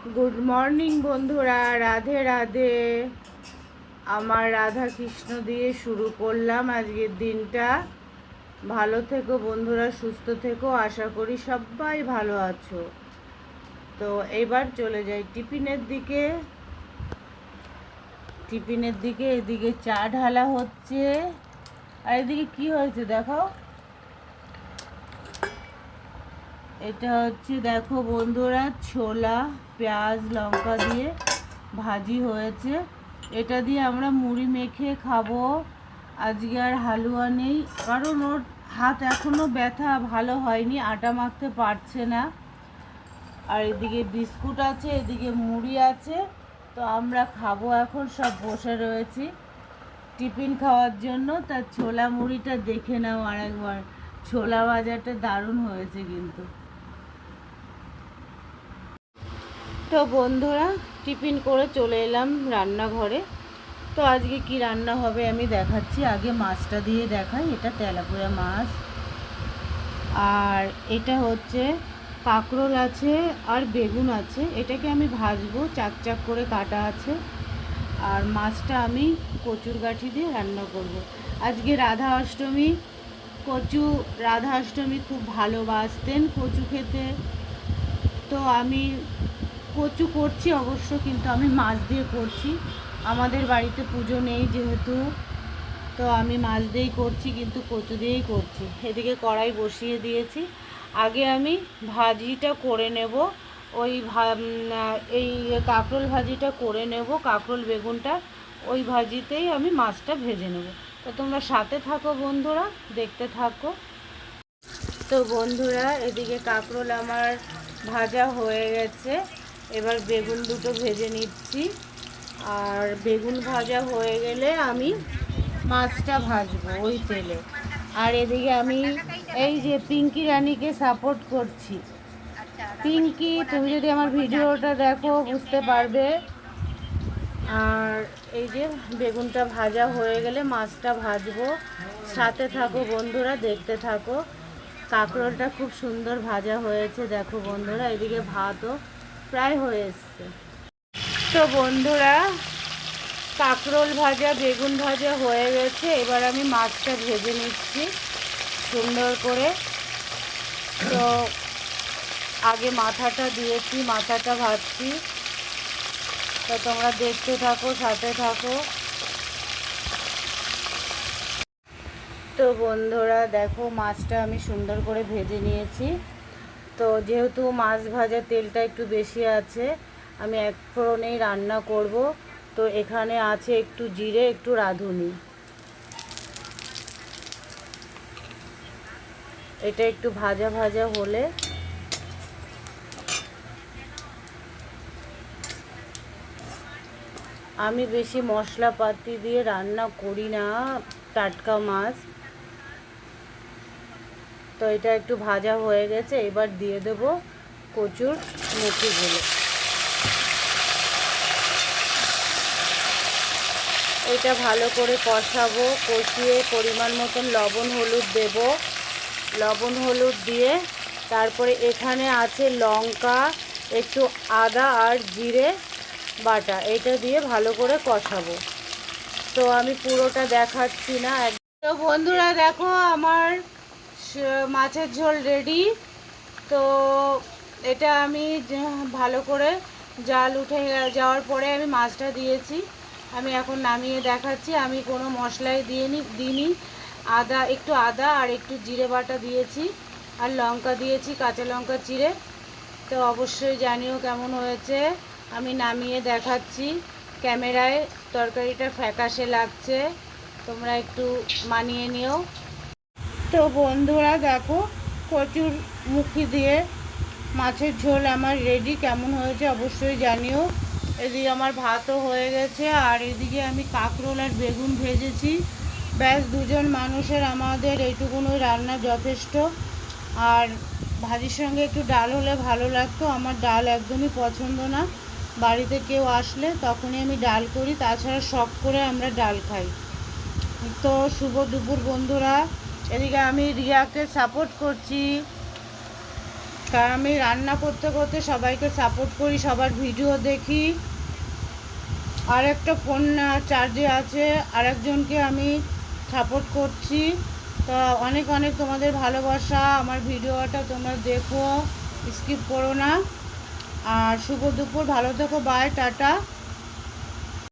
Good morning বন্ধুরা। রাধে রাধে। আমার রাধা কৃষ্ণ দিয়ে শুরু করলাম আজকের দিনটা। ভালো থেকো বন্ধুরা, সুস্থ থেকো। আশা করি সবাই ভালো আছো। তো এবার চলে যাই টিফিনের দিকে। টিফিনের দিকে এদিকে চা ঢালা হচ্ছে। আর এদিকে কি হয়েছে দেখো এটা হচ্ছে দেখো বন্ধুরা, ছোলা, পেঁয়াজ, লঙ্কা দিয়ে ভাজি হয়েছে। এটা দিয়ে আমরা মুড়ি মেখে খাব। আজকে আর হালুয়া নেই, কারণ ওর হাত এখনও ব্যথা, ভালো হয়নি, আটা মাখতে পারছে না। আর এদিকে বিস্কুট আছে, এদিকে মুড়ি আছে, তো আমরা খাব এখন, সব বসে রয়েছি। টিফিন খাওয়ার জন্য তার ছোলা মুড়িটা দেখে নাও আরেকবার। ছোলা ভাজাটা দারুণ হয়েছে কিন্তু। তো বন্ধুরা, টিফিন করে চলে এলাম রান্নাঘরে। তো আজকে কি রান্না হবে আমি দেখাচ্ছি। আগে মাছটা দিয়ে দেখাই, এটা তেলাপুরা মাছ। আর এটা হচ্ছে কাঁকরোল আছে আর বেগুন আছে। এটাকে আমি ভাজবো, চাক চাক করে কাটা আছে। আর মাছটা আমি কচুর গাঠি দিয়ে রান্না করব। আজকে রাধা অষ্টমী, কচু, রাধা অষ্টমী খুব ভালোবাসতেন কচু খেতে। তো আমি কচু করছি অবশ্য, কিন্তু আমি মাছ দিয়ে করছি। আমাদের বাড়িতে পুজো নেই যেহেতু, তো আমি মাছ দিয়েই করছি, কিন্তু কচু দিয়েই করছি। এদিকে কড়াই বসিয়ে দিয়েছি। আগে আমি ভাজিটা করে নেব। ওই এই কাঁকরোল ভাজিটা করে নেব, কাঁকরোল বেগুনটা। ওই ভাজিতেই আমি মাছটা ভেজে নেব। তো তোমরা সাথে থাকো বন্ধুরা, দেখতে থাকো। তো বন্ধুরা, এদিকে কাঁকরোল আমার ভাজা হয়ে গেছে। এবার বেগুন দুটো ভেজে নিচ্ছি। আর বেগুন ভাজা হয়ে গেলে আমি মাছটা ভাজবো ওই তেলে। আর এদিকে আমি এই যে পিঙ্কি রানীকে সাপোর্ট করছি। পিঙ্কি, তুমি যদি আমার ভিডিওটা দেখো, বুঝতে পারবে। আর এই যে বেগুনটা ভাজা হয়ে গেলে মাছটা ভাজবো। সাথে থাকো বন্ধুরা, দেখতে থাকো। কাঁকরোলটা খুব সুন্দর ভাজা হয়েছে, দেখো বন্ধুরা, এদিকে ভাতও প্রায় হয়ে এসছে। তো বন্ধুরা, কাঁকরোল ভাজা, বেগুন ভাজা হয়ে গেছে। এবার আমি মাছটা ভেজে নিচ্ছি সুন্দর করে। তো আগে মাথাটা দিয়েছি, মাথাটা ভাজছি। তো তোমরা দেখতে থাকো, সাথে থাকো। তো বন্ধুরা, দেখো মাছটা আমি সুন্দর করে ভেজে নিয়েছি। তো যেহেতু মাছ ভাজা তেলটা একটু বেশি আছে, আমি এক ফোড়নেই রান্না করব। তো এখানে আছে একটু জিরে, একটু রাঁধুনি। এটা একটু ভাজা ভাজা হলে আমি বেশি মশলাপাতি দিয়ে রান্না করি না টাটকা মাছ। তো এটা একটু ভাজা হয়ে গেছে, এবার দিয়ে দেব কচুর মুখিগুলো এটা ভালো করে কষাবো, কষিয়ে পরিমাণ মতন লবণ হলুদ দেব। লবণ হলুদ দিয়ে তারপরে এখানে আছে লঙ্কা, একটু আদা আর জিরে বাটা, এটা দিয়ে ভালো করে কষাবো। তো আমি পুরোটা দেখাচ্ছি না তো বন্ধুরা দেখো আমার মাছের ঝোল রেডি তো এটা আমি ভালো করে জাল উঠে যাওয়ার পরে আমি মাছটা দিয়েছি। আমি এখন নামিয়ে দেখাচ্ছি। আমি কোনো মশলাই দিইনি দিইনি। আদা, একটু আদা আর একটু জিরে বাটা দিয়েছি। আর লঙ্কা দিয়েছি, কাঁচা লঙ্কা চিড়ে। তো অবশ্যই জানিও কেমন হয়েছে। আমি নামিয়ে দেখাচ্ছি। ক্যামেরায় তরকারিটা ফ্যাকাশে লাগছে। তোমরা একটু মানিয়ে নিও। তো বন্ধুরা দেখো, কচুর মুখি দিয়ে মাছের ঝোল আমার রেডি কেমন হয়েছে অবশ্যই জানিও। এদিকে আমার ভাতও হয়ে গেছে, আর এদিকে আমি কাঁকরোল আর বেগুন ভেজেছি। ব্যাস, দুজন মানুষের আমাদের এইটুকুনই রান্না যথেষ্ট। আর ভাজির সঙ্গে একটু ডাল হলে ভালো লাগতো, আমার ডাল একদমই পছন্দ না। বাড়িতে কেউ আসলে তখনই আমি ডাল করি, তাছাড়া শখ করে আমরা ডাল খাই। তো শুভ দুপুর বন্ধুরা। এদিকে আমি রিয়াকে সাপোর্ট করছি। কারণ আমি রান্না করতে করতে সবাইকে সাপোর্ট করি, সবার ভিডিও দেখি। আর একটা ফোন চার্জে আছে, আরেকজনকে আমি সাপোর্ট করছি। তা অনেক অনেক তোমাদের ভালোবাসা, আমার ভিডিওটা তোমরা দেখো স্কিপ করো না। আর শুভ দুপুর, ভালো থেকো বাই টাটা।